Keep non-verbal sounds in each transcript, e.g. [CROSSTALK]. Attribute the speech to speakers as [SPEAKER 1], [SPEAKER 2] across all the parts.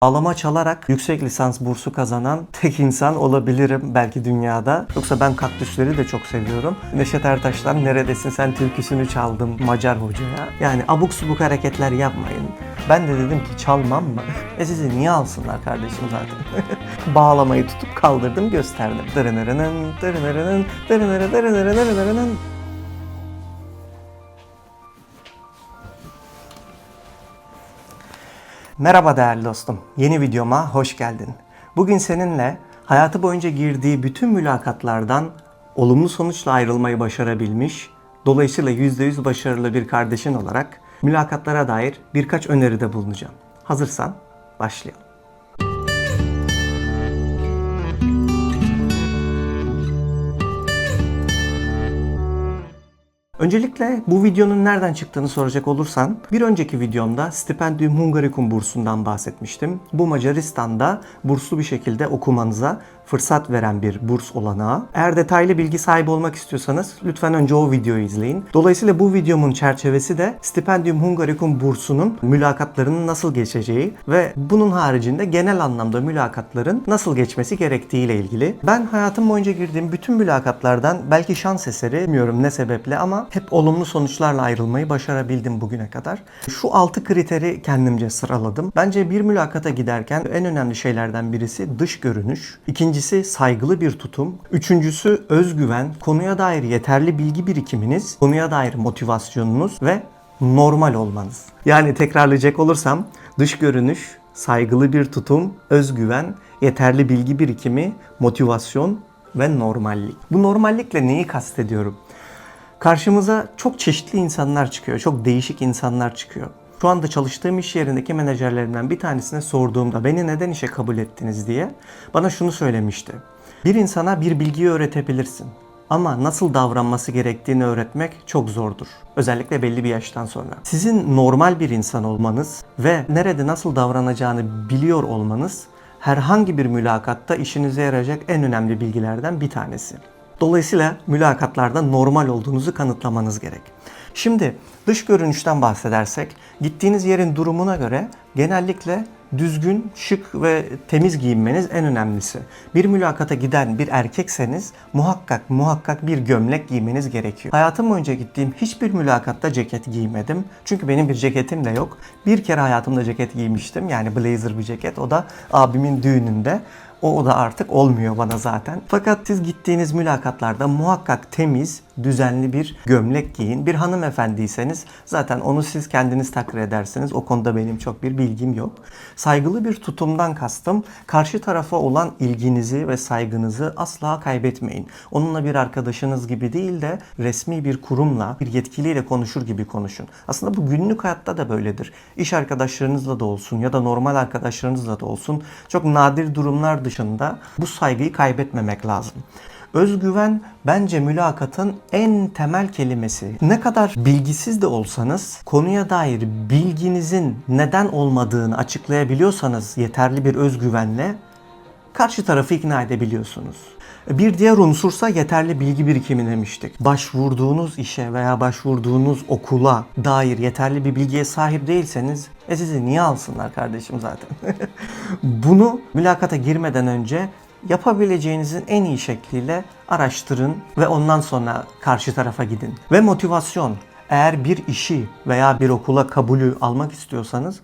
[SPEAKER 1] Ağlama çalarak yüksek lisans bursu kazanan [LAUGHS] tek insan olabilirim belki dünyada. Yoksa ben kaktüsleri de çok seviyorum. Neşet Ertaş'tan neredesin sen türküsünü çaldım Macar hocaya. Yani abuk subuk hareketler yapmayın. Ben de dedim ki çalmam mı? [LAUGHS] E sizi niye alsınlar kardeşim zaten? [LAUGHS] Bağlamayı tutup kaldırdım gösterdim. Dırınırının, dırınırının, dırınırı, dırınırı, dırınırının. Merhaba değerli dostum. Yeni videoma hoş geldin. Bugün seninle hayatı boyunca girdiği bütün mülakatlardan olumlu sonuçla ayrılmayı başarabilmiş, dolayısıyla %100 başarılı bir kardeşin olarak mülakatlara dair birkaç öneride bulunacağım. Hazırsan başlayalım. Öncelikle bu videonun nereden çıktığını soracak olursan bir önceki videomda Stipendium Hungaricum bursundan bahsetmiştim. Bu Macaristan'da burslu bir şekilde okumanıza fırsat veren bir burs olanağı. Eğer detaylı bilgi sahibi olmak istiyorsanız lütfen önce o videoyu izleyin. Dolayısıyla bu videomun çerçevesi de Stipendium Hungaricum bursunun mülakatlarının nasıl geçeceği ve bunun haricinde genel anlamda mülakatların nasıl geçmesi gerektiğiyle ilgili. Ben hayatım boyunca girdiğim bütün mülakatlardan belki şans eseri bilmiyorum ne sebeple ama hep olumlu sonuçlarla ayrılmayı başarabildim bugüne kadar. Şu 6 kriteri kendimce sıraladım. Bence bir mülakata giderken en önemli şeylerden birisi dış görünüş. İkincisi saygılı bir tutum. Üçüncüsü özgüven, konuya dair yeterli bilgi birikiminiz, konuya dair motivasyonunuz ve normal olmanız. Yani tekrarlayacak olursam dış görünüş, saygılı bir tutum, özgüven, yeterli bilgi birikimi, motivasyon ve normallik. Bu normallikle neyi kastediyorum? Karşımıza çok çeşitli insanlar çıkıyor. Çok değişik insanlar çıkıyor. Şu anda çalıştığım iş yerindeki menajerlerimden bir tanesine sorduğumda beni neden işe kabul ettiniz diye bana şunu söylemişti. Bir insana bir bilgiyi öğretebilirsin. Ama nasıl davranması gerektiğini öğretmek çok zordur. Özellikle belli bir yaştan sonra. Sizin normal bir insan olmanız ve nerede nasıl davranacağını biliyor olmanız herhangi bir mülakatta işinize yarayacak en önemli bilgilerden bir tanesi. Dolayısıyla mülakatlarda normal olduğunuzu kanıtlamanız gerek. Şimdi dış görünüşten bahsedersek gittiğiniz yerin durumuna göre genellikle düzgün, şık ve temiz giyinmeniz en önemlisi. Bir mülakata giden bir erkekseniz muhakkak muhakkak bir gömlek giymeniz gerekiyor. Hayatım boyunca gittiğim hiçbir mülakatta ceket giymedim. Çünkü benim bir ceketim de yok. Bir kere hayatımda ceket giymiştim. Yani blazer bir ceket. O da abimin düğününde. O da artık olmuyor bana zaten. Fakat siz gittiğiniz mülakatlarda muhakkak temiz, düzenli bir gömlek giyin. Bir hanımefendiyseniz zaten onu siz kendiniz takdir edersiniz. O konuda benim çok bir bilgim yok. Saygılı bir tutumdan kastım karşı tarafa olan ilginizi ve saygınızı asla kaybetmeyin. Onunla bir arkadaşınız gibi değil de resmi bir kurumla, bir yetkiliyle konuşur gibi konuşun. Aslında bu günlük hayatta da böyledir. İş arkadaşlarınızla da olsun ya da normal arkadaşlarınızla da olsun çok nadir durumlar dışında bu saygıyı kaybetmemek lazım. Özgüven bence mülakatın en temel kelimesi. Ne kadar bilgisiz de olsanız konuya dair bilginizin neden olmadığını açıklayabiliyorsanız yeterli bir özgüvenle karşı tarafı ikna edebiliyorsunuz. Bir diğer unsursa yeterli bilgi birikimi demiştik. Başvurduğunuz işe veya başvurduğunuz okula dair yeterli bir bilgiye sahip değilseniz e sizi niye alsınlar kardeşim zaten? [LAUGHS] Bunu mülakata girmeden önce yapabileceğinizin en iyi şekliyle araştırın ve ondan sonra karşı tarafa gidin. Ve motivasyon. Eğer bir işi veya bir okula kabulü almak istiyorsanız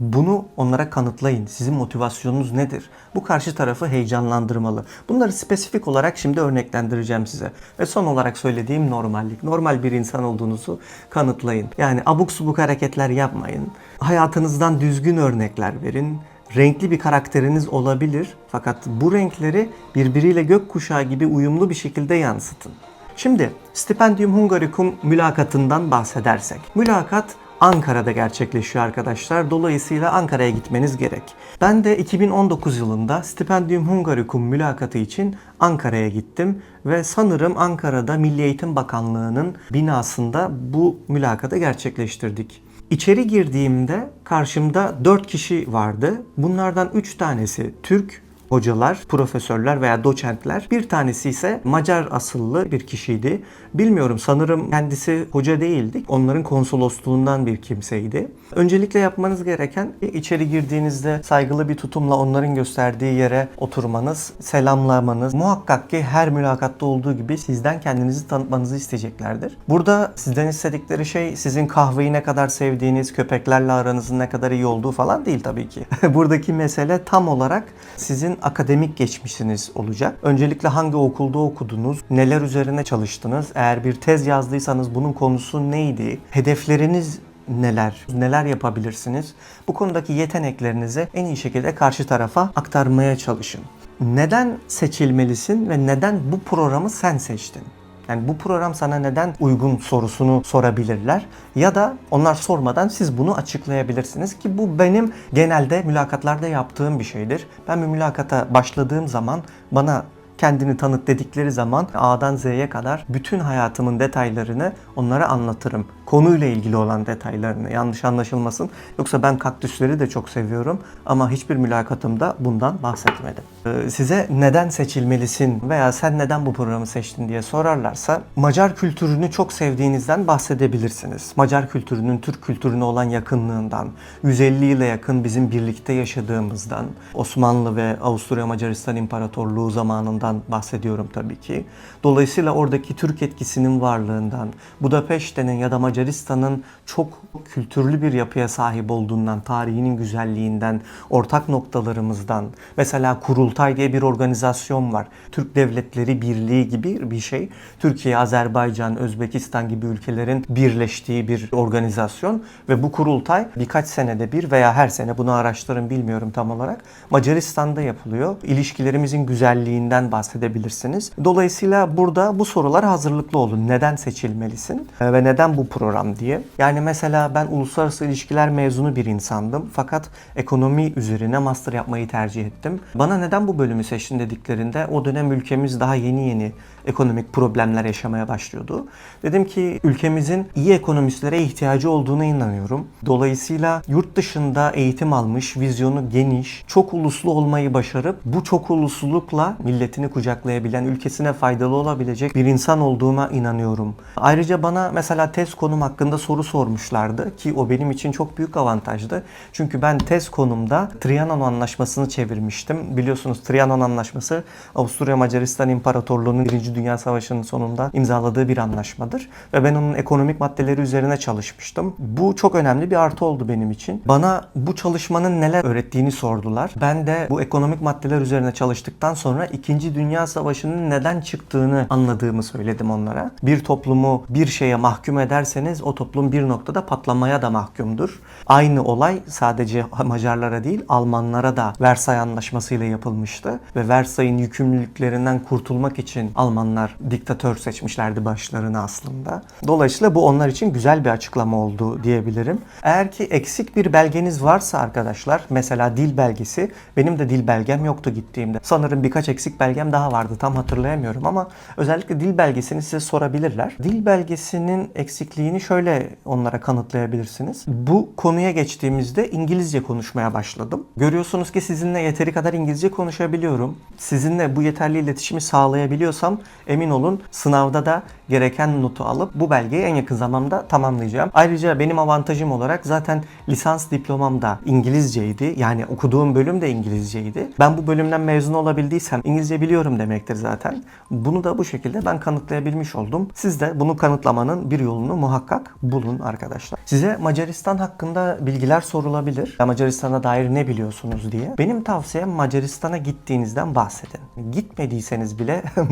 [SPEAKER 1] bunu onlara kanıtlayın. Sizin motivasyonunuz nedir? Bu karşı tarafı heyecanlandırmalı. Bunları spesifik olarak şimdi örneklendireceğim size. Ve son olarak söylediğim normallik. Normal bir insan olduğunuzu kanıtlayın. Yani abuk subuk hareketler yapmayın. Hayatınızdan düzgün örnekler verin renkli bir karakteriniz olabilir fakat bu renkleri birbiriyle gökkuşağı gibi uyumlu bir şekilde yansıtın. Şimdi Stipendium Hungaricum mülakatından bahsedersek. Mülakat Ankara'da gerçekleşiyor arkadaşlar. Dolayısıyla Ankara'ya gitmeniz gerek. Ben de 2019 yılında Stipendium Hungaricum mülakatı için Ankara'ya gittim ve sanırım Ankara'da Milli Eğitim Bakanlığı'nın binasında bu mülakatı gerçekleştirdik. İçeri girdiğimde karşımda 4 kişi vardı. Bunlardan 3 tanesi Türk, hocalar, profesörler veya doçentler. Bir tanesi ise Macar asıllı bir kişiydi. Bilmiyorum sanırım kendisi hoca değildi. Onların konsolosluğundan bir kimseydi. Öncelikle yapmanız gereken içeri girdiğinizde saygılı bir tutumla onların gösterdiği yere oturmanız, selamlamanız. Muhakkak ki her mülakatta olduğu gibi sizden kendinizi tanıtmanızı isteyeceklerdir. Burada sizden istedikleri şey sizin kahveyi ne kadar sevdiğiniz, köpeklerle aranızın ne kadar iyi olduğu falan değil tabii ki. [LAUGHS] Buradaki mesele tam olarak sizin akademik geçmişiniz olacak. Öncelikle hangi okulda okudunuz, neler üzerine çalıştınız, eğer bir tez yazdıysanız bunun konusu neydi, hedefleriniz neler, neler yapabilirsiniz? Bu konudaki yeteneklerinizi en iyi şekilde karşı tarafa aktarmaya çalışın. Neden seçilmelisin ve neden bu programı sen seçtin? Yani bu program sana neden uygun sorusunu sorabilirler ya da onlar sormadan siz bunu açıklayabilirsiniz ki bu benim genelde mülakatlarda yaptığım bir şeydir. Ben bir mülakata başladığım zaman bana kendini tanıt dedikleri zaman A'dan Z'ye kadar bütün hayatımın detaylarını onlara anlatırım. Konuyla ilgili olan detaylarını yanlış anlaşılmasın. Yoksa ben kaktüsleri de çok seviyorum ama hiçbir mülakatımda bundan bahsetmedim. Ee, size neden seçilmelisin veya sen neden bu programı seçtin diye sorarlarsa Macar kültürünü çok sevdiğinizden bahsedebilirsiniz. Macar kültürünün Türk kültürüne olan yakınlığından, 150 yıla yakın bizim birlikte yaşadığımızdan, Osmanlı ve Avusturya Macaristan İmparatorluğu zamanından bahsediyorum tabii ki. Dolayısıyla oradaki Türk etkisinin varlığından, Budapeşte'nin ya da Macaristan'ın çok kültürlü bir yapıya sahip olduğundan, tarihinin güzelliğinden, ortak noktalarımızdan. Mesela Kurultay diye bir organizasyon var. Türk Devletleri Birliği gibi bir şey. Türkiye, Azerbaycan, Özbekistan gibi ülkelerin birleştiği bir organizasyon ve bu kurultay birkaç senede bir veya her sene bunu araştırın bilmiyorum tam olarak Macaristan'da yapılıyor. İlişkilerimizin güzelliğinden bahsedebilirsiniz. Dolayısıyla burada bu sorulara hazırlıklı olun. Neden seçilmelisin Ee, ve neden bu program diye. Yani mesela ben uluslararası ilişkiler mezunu bir insandım fakat ekonomi üzerine master yapmayı tercih ettim. Bana neden bu bölümü seçtin dediklerinde o dönem ülkemiz daha yeni yeni ekonomik problemler yaşamaya başlıyordu. Dedim ki ülkemizin iyi ekonomistlere ihtiyacı olduğuna inanıyorum. Dolayısıyla yurt dışında eğitim almış, vizyonu geniş, çok uluslu olmayı başarıp bu çok uluslulukla milletini kucaklayabilen, ülkesine faydalı olabilecek bir insan olduğuma inanıyorum. Ayrıca bana mesela tez konum hakkında soru sormuşlardı ki o benim için çok büyük avantajdı. Çünkü ben tez konumda Trianon Anlaşması'nı çevirmiştim. Biliyorsunuz Trianon Anlaşması Avusturya Macaristan İmparatorluğu'nun 1. Dünya Savaşı'nın sonunda imzaladığı bir anlaşmadır. Ve ben onun ekonomik maddeleri üzerine çalışmıştım. Bu çok önemli bir artı oldu benim için. Bana bu çalışmanın neler öğrettiğini sordular. Ben de bu ekonomik maddeler üzerine çalıştıktan sonra 2. Dünya Savaşı'nın neden çıktığını anladığımı söyledim onlara. Bir toplumu bir şeye mahkum ederseniz o toplum bir noktada patlamaya da mahkumdur. Aynı olay sadece Macarlara değil Almanlara da Versay Anlaşması ile yapılmıştı ve Versay'ın yükümlülüklerinden kurtulmak için Almanlar diktatör seçmişlerdi başlarına aslında. Dolayısıyla bu onlar için güzel bir açıklama oldu diyebilirim. Eğer ki eksik bir belgeniz varsa arkadaşlar mesela dil belgesi benim de dil belgem yoktu gittiğimde. Sanırım birkaç eksik belgem daha vardı tam hatırlayamıyorum ama özellikle dil belgesini size sorabilirler. Dil belgesinin eksikliğini şöyle onlara kanıtlayabilirsiniz. Bu konuya geçtiğimizde İngilizce konuşmaya başladım. Görüyorsunuz ki sizinle yeteri kadar İngilizce konuşabiliyorum. Sizinle bu yeterli iletişimi sağlayabiliyorsam emin olun sınavda da gereken notu alıp bu belgeyi en yakın zamanda tamamlayacağım. Ayrıca benim avantajım olarak zaten lisans diplomam da İngilizceydi. Yani okuduğum bölüm de İngilizceydi. Ben bu bölümden mezun olabildiysem İngilizce biliyorum demektir zaten. Bunu da bu şekilde ben kanıtlayabilmiş oldum. Siz de bunu kanıtlamanın bir yolunu muhakkak bulun arkadaşlar. Size Macaristan hakkında bilgiler sorulabilir. Macaristan'a dair ne biliyorsunuz diye. Benim tavsiyem Macaristan'a gittiğinizden bahsedin. Gitmediyseniz bile [LAUGHS]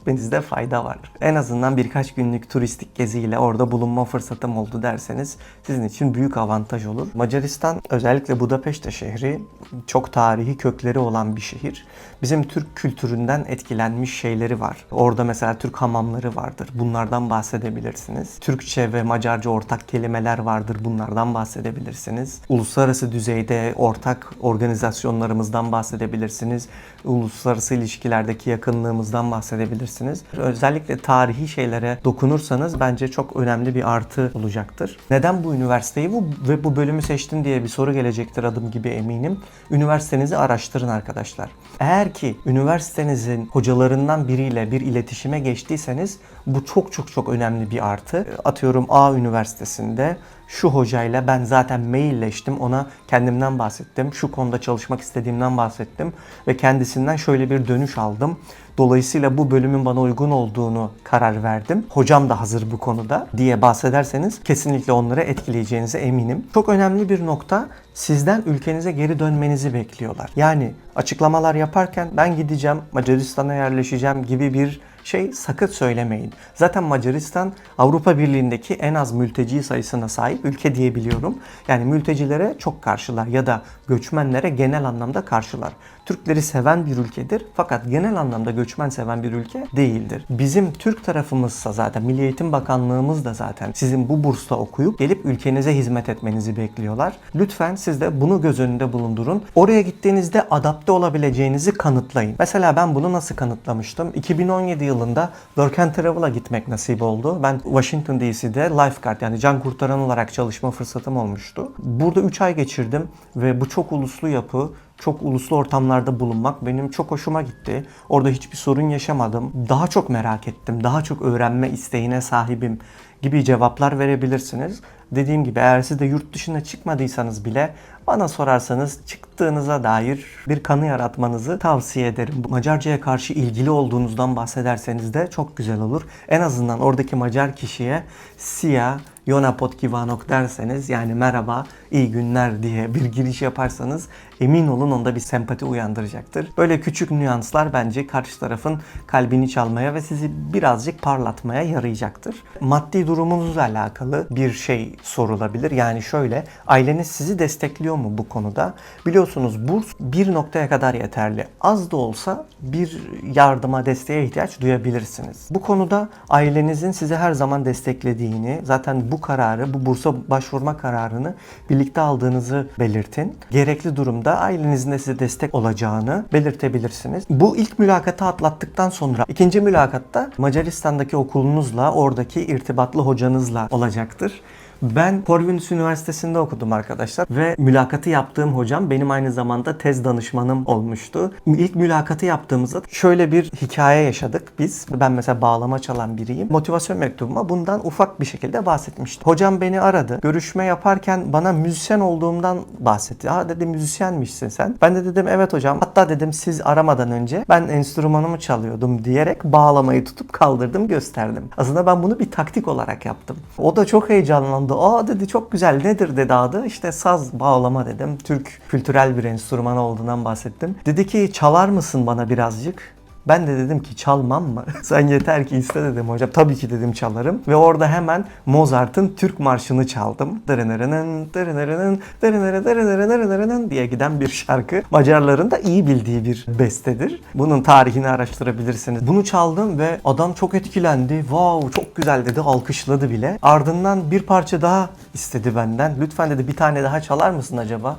[SPEAKER 1] bahsetmenizde fayda var. En azından birkaç günlük turistik geziyle orada bulunma fırsatım oldu derseniz sizin için büyük avantaj olur. Macaristan özellikle Budapeşte şehri çok tarihi kökleri olan bir şehir. Bizim Türk kültüründen etkilenmiş şeyleri var. Orada mesela Türk hamamları vardır. Bunlardan bahsedebilirsiniz. Türkçe ve Macarca ortak kelimeler vardır. Bunlardan bahsedebilirsiniz. Uluslararası düzeyde ortak organizasyonlarımızdan bahsedebilirsiniz. Uluslararası ilişkilerdeki yakınlığımızdan bahsedebilirsiniz. Özellikle tarihi şeylere dokunursanız bence çok önemli bir artı olacaktır. Neden bu üniversiteyi bu ve bu bölümü seçtin diye bir soru gelecektir adım gibi eminim. Üniversitenizi araştırın arkadaşlar. Eğer ki üniversitenizin hocalarından biriyle bir iletişime geçtiyseniz bu çok çok çok önemli bir artı. Atıyorum A üniversitesinde şu hocayla ben zaten mailleştim ona kendimden bahsettim. Şu konuda çalışmak istediğimden bahsettim ve kendisinden şöyle bir dönüş aldım. Dolayısıyla bu bölümün bana uygun olduğunu karar verdim. Hocam da hazır bu konuda diye bahsederseniz kesinlikle onları etkileyeceğinize eminim. Çok önemli bir nokta sizden ülkenize geri dönmenizi bekliyorlar. Yani açıklamalar yaparken ben gideceğim Macaristan'a yerleşeceğim gibi bir şey sakın söylemeyin. Zaten Macaristan Avrupa Birliği'ndeki en az mülteci sayısına sahip ülke diyebiliyorum. Yani mültecilere çok karşılar ya da göçmenlere genel anlamda karşılar. Türkleri seven bir ülkedir fakat genel anlamda göçmen seven bir ülke değildir. Bizim Türk tarafımızsa zaten Milli Eğitim Bakanlığımız da zaten sizin bu bursla okuyup gelip ülkenize hizmet etmenizi bekliyorlar. Lütfen siz de bunu göz önünde bulundurun. Oraya gittiğinizde adapte olabileceğinizi kanıtlayın. Mesela ben bunu nasıl kanıtlamıştım? 2017 yılında Work and Travel'a gitmek nasip oldu. Ben Washington DC'de lifeguard yani can kurtaran olarak çalışma fırsatım olmuştu. Burada 3 ay geçirdim ve bu çok uluslu yapı çok uluslu ortamlarda bulunmak benim çok hoşuma gitti. Orada hiçbir sorun yaşamadım. Daha çok merak ettim. Daha çok öğrenme isteğine sahibim gibi cevaplar verebilirsiniz. Dediğim gibi eğer siz de yurt dışına çıkmadıysanız bile bana sorarsanız çıktığınıza dair bir kanı yaratmanızı tavsiye ederim. Macarca'ya karşı ilgili olduğunuzdan bahsederseniz de çok güzel olur. En azından oradaki Macar kişiye Sia Yona Potkivanok derseniz yani merhaba, iyi günler diye bir giriş yaparsanız emin olun onda bir sempati uyandıracaktır. Böyle küçük nüanslar bence karşı tarafın kalbini çalmaya ve sizi birazcık parlatmaya yarayacaktır. Maddi durumunuzla alakalı bir şey sorulabilir. Yani şöyle, aileniz sizi destekliyor mu bu konuda? Biliyorsunuz burs bir noktaya kadar yeterli. Az da olsa bir yardıma, desteğe ihtiyaç duyabilirsiniz. Bu konuda ailenizin sizi her zaman desteklediğini, zaten bu kararı, bu bursa başvurma kararını birlikte aldığınızı belirtin. Gerekli durumda ailenizin de size destek olacağını belirtebilirsiniz. Bu ilk mülakatı atlattıktan sonra ikinci mülakatta Macaristan'daki okulunuzla, oradaki irtibatlı hocanızla olacaktır. Ben Corvinus Üniversitesi'nde okudum arkadaşlar ve mülakatı yaptığım hocam benim aynı zamanda tez danışmanım olmuştu. İlk mülakatı yaptığımızda şöyle bir hikaye yaşadık biz. Ben mesela bağlama çalan biriyim. Motivasyon mektubuma bundan ufak bir şekilde bahsetmiştim. Hocam beni aradı. Görüşme yaparken bana müzisyen olduğumdan bahsetti. Aa dedi müzisyenmişsin sen. Ben de dedim evet hocam. Hatta dedim siz aramadan önce ben enstrümanımı çalıyordum diyerek bağlamayı tutup kaldırdım gösterdim. Aslında ben bunu bir taktik olarak yaptım. O da çok heyecanlandı. Aa dedi çok güzel nedir dedi adı. İşte saz bağlama dedim. Türk kültürel bir enstrüman olduğundan bahsettim. Dedi ki çalar mısın bana birazcık? Ben de dedim ki çalmam mı? [LAUGHS] Sen yeter ki iste dedim hocam. Tabii ki dedim çalarım. Ve orada hemen Mozart'ın Türk Marşı'nı çaldım. Dırınırının, dırınırının, dırınırı, dırınırı, dırınırının diye giden bir şarkı. Macarların da iyi bildiği bir bestedir. Bunun tarihini araştırabilirsiniz. Bunu çaldım ve adam çok etkilendi. Wow çok güzel dedi. Alkışladı bile. Ardından bir parça daha istedi benden. Lütfen dedi bir tane daha çalar mısın acaba?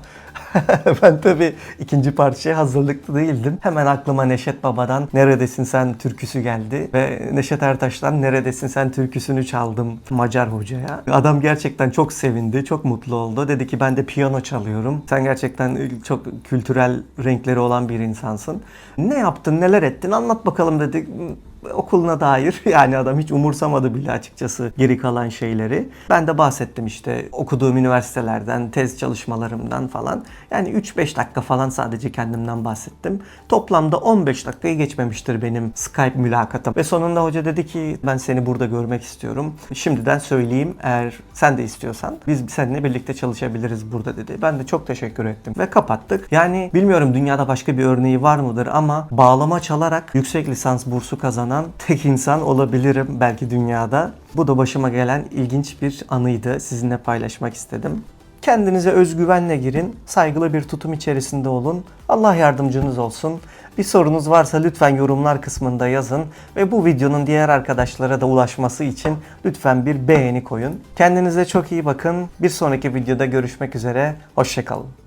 [SPEAKER 1] [LAUGHS] ben tabii ikinci parçaya hazırlıklı değildim. Hemen aklıma Neşet Baba'dan Neredesin Sen türküsü geldi ve Neşet Ertaş'tan Neredesin Sen türküsünü çaldım Macar hocaya. Adam gerçekten çok sevindi, çok mutlu oldu. Dedi ki ben de piyano çalıyorum. Sen gerçekten çok kültürel renkleri olan bir insansın. Ne yaptın, neler ettin anlat bakalım dedi okuluna dair [LAUGHS] yani adam hiç umursamadı bile açıkçası geri kalan şeyleri. Ben de bahsettim işte okuduğum üniversitelerden, tez çalışmalarımdan falan. Yani 3-5 dakika falan sadece kendimden bahsettim. Toplamda 15 dakikayı geçmemiştir benim Skype mülakatım. Ve sonunda hoca dedi ki ben seni burada görmek istiyorum. Şimdiden söyleyeyim eğer sen de istiyorsan biz seninle birlikte çalışabiliriz burada dedi. Ben de çok teşekkür ettim ve kapattık. Yani bilmiyorum dünyada başka bir örneği var mıdır ama bağlama çalarak yüksek lisans bursu kazanan tek insan olabilirim belki dünyada. Bu da başıma gelen ilginç bir anıydı. Sizinle paylaşmak istedim. Kendinize özgüvenle girin, saygılı bir tutum içerisinde olun. Allah yardımcınız olsun. Bir sorunuz varsa lütfen yorumlar kısmında yazın ve bu videonun diğer arkadaşlara da ulaşması için lütfen bir beğeni koyun. Kendinize çok iyi bakın. Bir sonraki videoda görüşmek üzere. Hoşçakalın.